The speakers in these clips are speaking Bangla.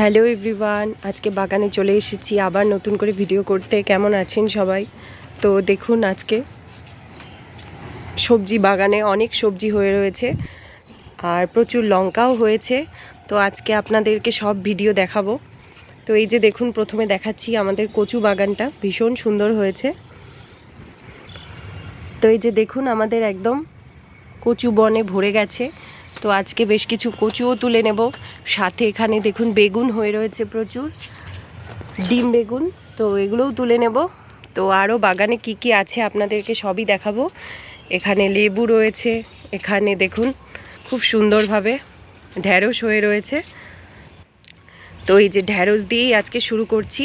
হ্যালো এভরিওয়ান আজকে বাগানে চলে এসেছি, আবার নতুন করে ভিডিও করতে। কেমন আছেন সবাই? তো দেখুন আজকে সবজি বাগানে অনেক সবজি হয়ে রয়েছে আর প্রচুর লঙ্কাও হয়েছে। তো আজকে আপনাদেরকে সব ভিডিও দেখাবো। তো এই যে দেখুন, প্রথমে দেখাচ্ছি আমাদের কচু বাগানটা, ভীষণ সুন্দর হয়েছে। তো এই যে দেখুন, আমাদের একদম কচু বনে ভরে গেছে। তো আজকে বেশ কিছু কচুও তুলে নেব। সাথে এখানে দেখুন বেগুন হয়ে রয়েছে প্রচুর। ডিম বেগুন, তো এগুলোও তুলে নেব। তো আরও বাগানে কি কি আছে আপনাদেরকে সবই দেখাবো। এখানে লেবু রয়েছে, এখানে দেখুন খুব সুন্দরভাবে ঢ্যাঁড়স হয়ে রয়েছে। তো এই যে ঢ্যাঁড়স দিয়েই আজকে শুরু করছি।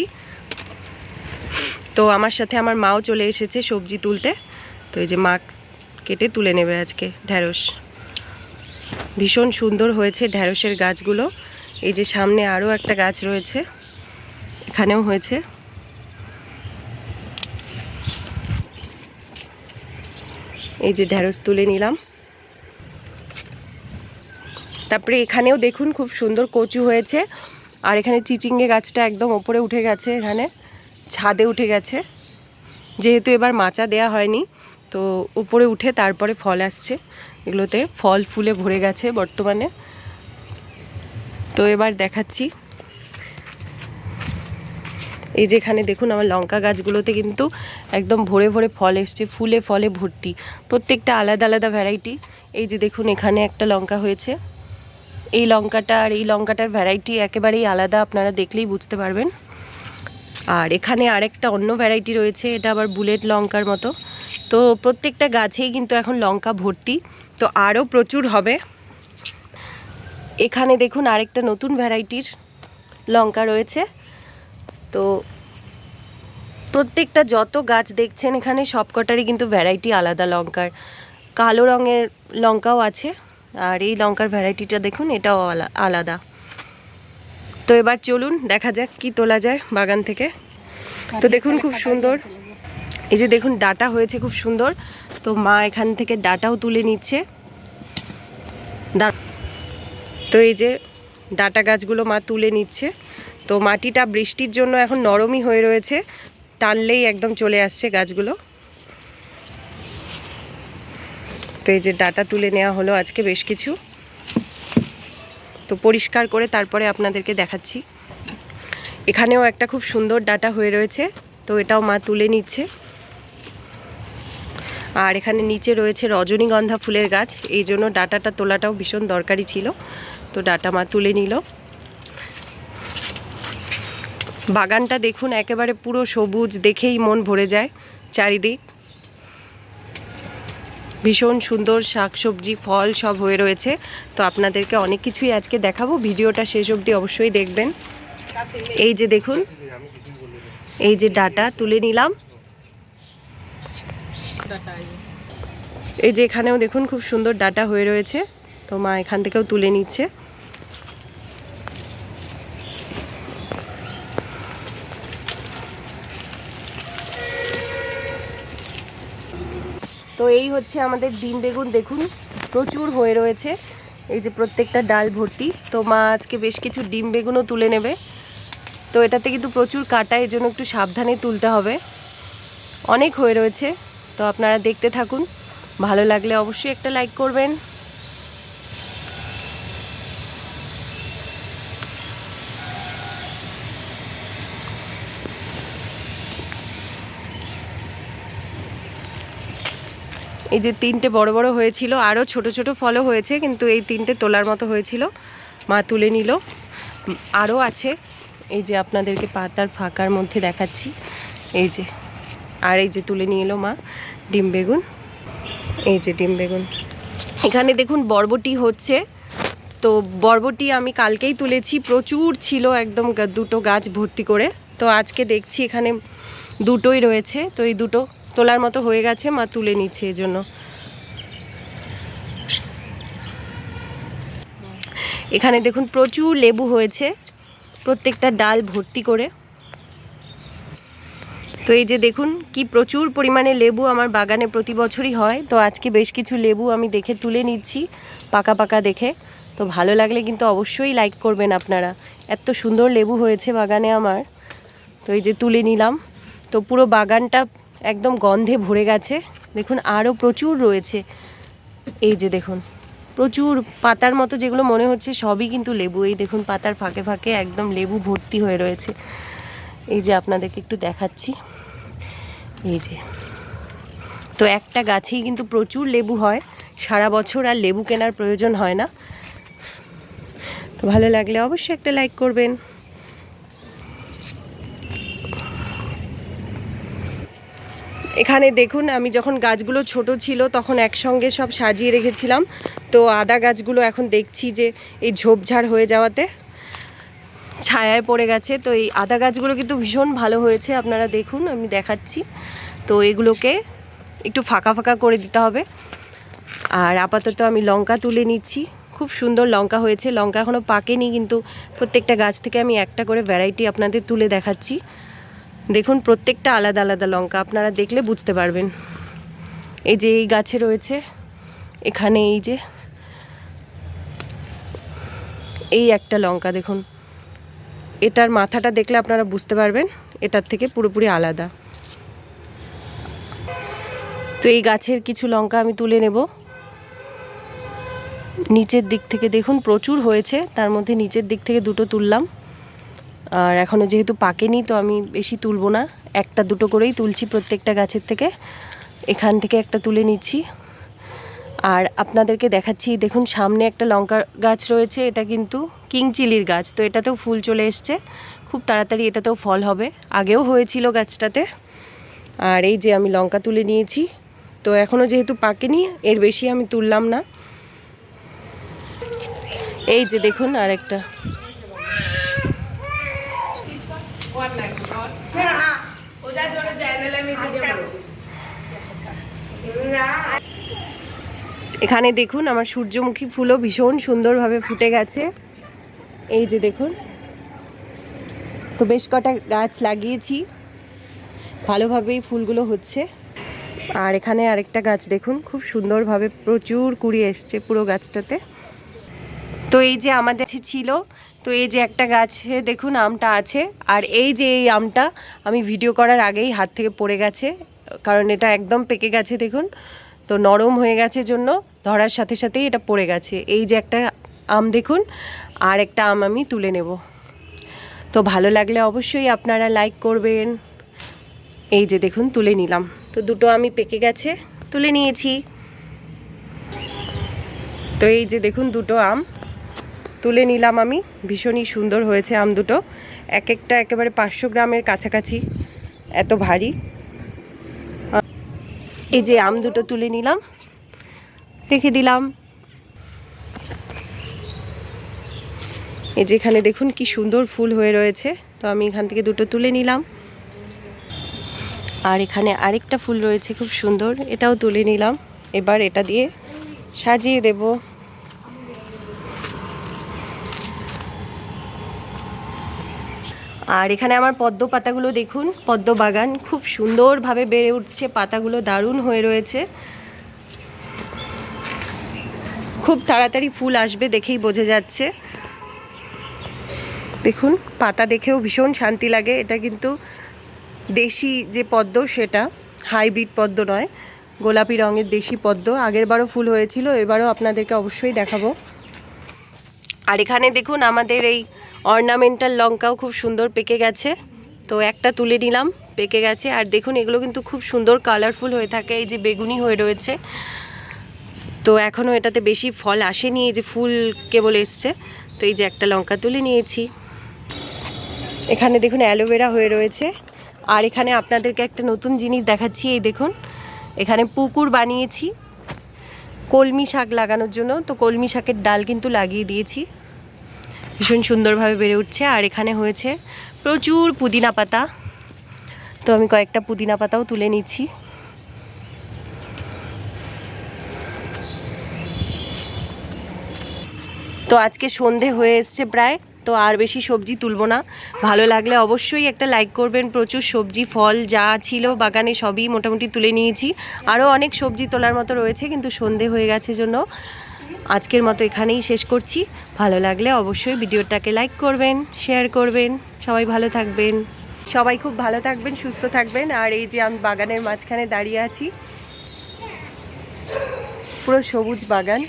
তো আমার সাথে আমার মাও চলে এসেছে সবজি তুলতে। তো এই যে মা কেটে তুলে নেবে আজকে ঢ্যাঁড়স। ভীষণ সুন্দর হয়েছে ঢ্যাঁড়সের গাছগুলো। এই যে সামনে আরও একটা গাছ রয়েছে, এখানেও হয়েছে। এই যে ঢ্যাঁড়স তুলে নিলাম। তারপরে এখানেও দেখুন খুব সুন্দর কচু হয়েছে। আর এখানে চিচিঙ্গে গাছটা একদম ওপরে উঠে গেছে, এখানে ছাদে উঠে গেছে। যেহেতু এবার মাচা দেয়া হয়নি তো উপরে উঠে তারপরে ফল আসছে। এগুলোতে ফল ফুলে ভরে গেছে বর্তমানে। তো এবার দেখাচ্ছি। এই যে এখানে দেখুন আমার লঙ্কা গাছগুলোতে কিন্তু একদম ভরে ভরে ফল এসছে, ফুলে ফলে ভর্তি। প্রত্যেকটা আলাদা আলাদা ভ্যারাইটি এই যে দেখুন এখানে একটা লঙ্কা হয়েছে। এই লঙ্কাটা আর এই লঙ্কাটার ভ্যারাইটি একেবারেই আলাদা, আপনারা দেখলেই বুঝতে পারবেন। আর এখানে আরেকটা অন্য ভ্যারাইটি রয়েছে, এটা আবার বুলেট লঙ্কার মতো। তো প্রত্যেকটা গাছেই কিন্তু এখন লঙ্কা ভর্তি, তো আরও প্রচুর হবে। এখানে দেখুন আরেকটা নতুন ভ্যারাইটির লঙ্কা রয়েছে। তো প্রত্যেকটা যত গাছ দেখছেন এখানে সবকটারই কিন্তু ভ্যারাইটি আলাদা লঙ্কার। কালো রঙের লঙ্কাও আছে, আর এই লঙ্কার ভ্যারাইটিটা দেখুন এটাও আলা- আলাদা। তো এবার চলুন, দেখা যাক কি তোলা যায় বাগান থেকে। তো দেখুন খুব সুন্দর। এই যে দেখুন, ডাটা হয়েছে খুব সুন্দর। তো মা এখান থেকে ডাটাও তুলে নিচ্ছে। তো এই যে ডাটা গাছগুলো মা তুলে নিচ্ছে। তো মাটিটা বৃষ্টির জন্য এখন নরমই হয়ে রয়েছে। টানলেই একদম চলে আসছে গাছগুলো। তো এই যে ডাটা তুলে নেওয়া হলো আজকে বেশ কিছু। তো পরিষ্কার করে তারপরে আপনাদেরকে দেখাচ্ছি। এখানেও একটা খুব সুন্দর ডাটা হয়ে রয়েছে। তো এটাও মা তুলে নিচ্ছে। আর এখানে নিচে রয়েছে রজনীগন্ধা ফুলের গাছ। এই জন্য ডাটাটা তোলাটাও ভীষণ দরকারি ছিল। তো ডাটা মা তুলে নিল। বাগানটা দেখুন, একেবারে পুরো সবুজ দেখেই মন ভরে যায় চারিদিক। ভীষণ সুন্দর শাকসবজি, ফল সব হয়ে রয়েছে। তো আপনাদেরকে অনেক কিছুই আজকে দেখাবো। ভিডিওটা শেষ অবধি অবশ্যই দেখবেন। এই যে দেখুন, এই যে ডাটা তুলে নিলাম। এই। যে এখানেও দেখুন খুব সুন্দর ডাটা হয়ে রয়েছে। তো মা এখান থেকেও তুলে নিচ্ছে। তো এই হচ্ছে আমাদের ডিম বেগুন, দেখুন প্রচুর হয়ে রয়েছে। এই যে প্রত্যেকটা ডাল ভর্তি। তো মা আজকে বেশ কিছু ডিম বেগুনও তুলে নেবে। তো এটাতে কিন্তু প্রচুর কাটা এই জন্য একটু সাবধানে তুলতে হবে। অনেক হয়ে রয়েছে। তো আপনারা দেখতে থাকুন। ভালো লাগলে অবশ্যই একটা লাইক করবেন। এই যে তিনটে বড় বড় হয়েছিল আরও ছোট ছোট ফলও হয়েছে, কিন্তু এই তিনটে তোলার মতো হয়েছিল। মা তুলে নিল। আরও আছে। এই যে আপনাদেরকে পাতার ফাঁকার মধ্যে দেখাচ্ছি। এই যে আর এই যে তুলে নিয়ে এলো মা ডিম বেগুন। এই যে ডিম বেগুন। এখানে দেখুন বরবটি হচ্ছে। তো বরবটি আমি কালকেই তুলেছি, প্রচুর ছিল একদম দুটো গাছ ভর্তি করে। তো আজকে দেখছি এখানে দুটোই রয়েছে। তো এই দুটো তোলার মতো হয়ে গেছে, মা তুলে নিচ্ছে এই জন্য। এখানে দেখুন প্রচুর লেবু হয়েছে। প্রত্যেকটা ডাল ভর্তি করে। তো এই যে দেখুন, কি প্রচুর পরিমাণে লেবু আমার বাগানে প্রতি বছরই হয়। তো আজকে বেশ কিছু লেবু আমি দেখে তুলে নিচ্ছি, পাকা পাকা দেখে। তো ভালো লাগলে কিন্তু অবশ্যই লাইক করবেন আপনারা। এত সুন্দর লেবু হয়েছে বাগানে আমার। তো এই যে তুলে নিলাম। তো পুরো বাগানটা একদম গন্ধে ভরে গেছে। দেখুন আরও প্রচুর রয়েছে। এই যে দেখুন, প্রচুর পাতার মতো যেগুলো মনে হচ্ছে সবই কিন্তু লেবু। এই দেখুন, পাতার ফাঁকে ফাঁকে একদম লেবু ভর্তি হয়ে রয়েছে। এই যে আপনাদেরকে একটু দেখাচ্ছি। এই যে। তো একটা গাছেই কিন্তু প্রচুর লেবু হয়। সারা বছর আর লেবু কেনার প্রয়োজন হয় না। তো ভালো লাগলে অবশ্যই একটা লাইক করবেন। এখানে দেখুন, আমি যখন গাছগুলো ছোট ছিল তখন একসঙ্গে সব সাজিয়ে রেখেছিলাম। তো আদা গাছগুলো এখন দেখছি যে এই ঝোপঝাড় হয়ে যাওয়াতে। ছায়ায় পড়ে গেছে। তো এই আদা গাছগুলো কিন্তু ভীষণ ভালো হয়েছে, আপনারা দেখুন, আমি দেখাচ্ছি। তো এগুলোকে একটু ফাঁকা ফাঁকা করে দিতে হবে। আর আপাতত আমি লঙ্কা তুলে নিচ্ছি। খুব সুন্দর লঙ্কা হয়েছে। লঙ্কা এখনও পাকেনি, কিন্তু প্রত্যেকটা গাছ থেকে আমি একটা করে ভ্যারাইটি আপনাদের তুলে দেখাচ্ছি। দেখুন, প্রত্যেকটা আলাদা আলাদা লঙ্কা, আপনারা দেখলে বুঝতে পারবেন। এই যে এই গাছে রয়েছে, এখানে এই যে, এই একটা লঙ্কা দেখুন। এটার মাথাটা দেখলে আপনারা বুঝতে পারবেন, এটার থেকে পুরোপুরি আলাদা। তো এই গাছের কিছু লঙ্কা আমি তুলে নেব। নিচের দিক থেকে দেখুন, প্রচুর হয়েছে, তার মধ্যে নিচের দিক থেকে দুটো তুললাম। আর এখনও যেহেতু পাকেনি, তো আমি বেশি তুলবো না। একটা দুটো করেই তুলছি প্রত্যেকটা গাছের থেকে। এখান থেকে একটা তুলে নিচ্ছি। আর আপনাদেরকে দেখাচ্ছি, দেখুন সামনে একটা লঙ্কা গাছ রয়েছে, এটা কিন্তু কিং চিলির গাছ, তো এটাতেও ফুল চলে এসছে, খুব তাড়াতাড়ি এটাতেও ফল হবে, আগেও হয়েছিল গাছটাতে, আর এই যে আমি লঙ্কা তুলে নিয়েছি, তো এখনও যেহেতু পাকেনি, এর বেশি আমি তুললাম না। এই যে দেখুন আরেকটা। এখানে দেখুন, আমার সূর্যমুখী ফুলও ভীষণ সুন্দরভাবে ফুটে গেছে। এই যে দেখুন, তো বেশ কটা গাছ লাগিয়েছি, ভালোভাবেই ফুলগুলো হচ্ছে। আর এখানে আরেকটা গাছ দেখুন, খুব সুন্দরভাবে প্রচুর কুড়ি এসছে পুরো গাছটাতে। তো এই যে আমাদের ছিল, তো এই যে একটা গাছে দেখুন আমটা আছে, আর এই যে এই আমটা আমি ভিডিও করার আগেই হাত থেকে পড়ে গেছে, কারণ এটা একদম পেকে গেছে দেখুন, তো নরম হয়ে গেছে জন্য। ধরার সাথে সাথেই এটা পড়ে গেছে। এই যে একটা আম দেখুন, আর একটা আম আমি তুলে নেব। তো ভালো লাগলে অবশ্যই আপনারা লাইক করবেন। এই যে দেখুন, তুলে নিলাম। তো দুটো আমি পেকে গেছে, তুলে নিয়েছি। তো এই যে দেখুন, দুটো আম তুলে নিলাম আমি। ভীষণই সুন্দর হয়েছে আম দুটো। এক একটা একেবারে পাঁচশো গ্রামের কাছাকাছি। এত ভারী। এই যে আম দুটো তুলে নিলাম। রেখে দিলাম। এই যে এখানে দেখুন কি সুন্দর ফুল হয়ে রয়েছে। তো আমি এখান থেকে দুটো তুলে নিলাম। আর এখানে আরেকটা ফুল রয়েছে খুব সুন্দর, এটাও তুলে নিলাম। এবার এটা দিয়ে সাজিয়ে দেবো। আর এখানে আমার পদ্ম পাতাগুলো দেখুন, পদ্ম বাগান খুব সুন্দরভাবে বেড়ে উঠছে, পাতাগুলো দারুণ হয়ে রয়েছে। খুব তাড়াতাড়ি ফুল আসবে দেখেই বোঝা যাচ্ছে। দেখুন, পাতা দেখেও ভীষণ শান্তি লাগে। এটা কিন্তু দেশি যে পদ্ম সেটা, হাইব্রিড পদ্ম নয়, গোলাপি রঙের দেশি পদ্ম। আগের বারও ফুল হয়েছিল, এবারও আপনাদেরকে অবশ্যই দেখাবো। আর এখানে দেখুন, আমাদের এই অর্নামেন্টাল লঙ্কাও খুব সুন্দর পেকে গেছে। তো একটা তুলে নিলাম, পেকে গেছে। আর দেখুন, এগুলো কিন্তু খুব সুন্দর কালারফুল হয়ে থাকে। এই যে বেগুনি হয়ে রয়েছে। তো এখনও এটাতে বেশি ফল আসেনি, এই যে ফুল কেবল এসছে। তো এই যে একটা লঙ্কা তুলে নিয়েছি। এখানে দেখুন অ্যালোভেরা হয়ে রয়েছে। আর এখানে আপনাদেরকে একটা নতুন জিনিস দেখাচ্ছি, এই দেখুন। এখানে পুকুর বানিয়েছি। কলমি শাক লাগানোর জন্য। তো কলমি শাকের ডাল কিন্তু লাগিয়ে দিয়েছি। ভীষণ সুন্দরভাবে বেড়ে উঠছে। আর এখানে হয়েছে প্রচুর পুদিনা পাতা। তো আমি কয়েকটা পুদিনা পাতাও তুলে নিচ্ছি। তো আজকে সন্ধে হয়ে এসছে প্রায়, তো আর বেশি সবজি তুলবো না। ভালো লাগলে অবশ্যই একটা লাইক করবেন, প্রচুর সবজি, ফল যা ছিল বাগানে সবই মোটামুটি তুলে নিয়েছি। আরও অনেক সবজি তোলার মতো রয়েছে, কিন্তু সন্ধে হয়ে গেছে জন্য আজকের মতো এখানেই শেষ করছি। ভালো লাগলে অবশ্যই ভিডিওটাকে লাইক করবেন শেয়ার করবেন। সবাই ভালো থাকবেন। সবাই খুব ভালো থাকবেন, সুস্থ থাকবেন। আর এই যে আমি বাগানের মাঝখানে দাঁড়িয়ে আছি, পুরো সবুজ বাগান।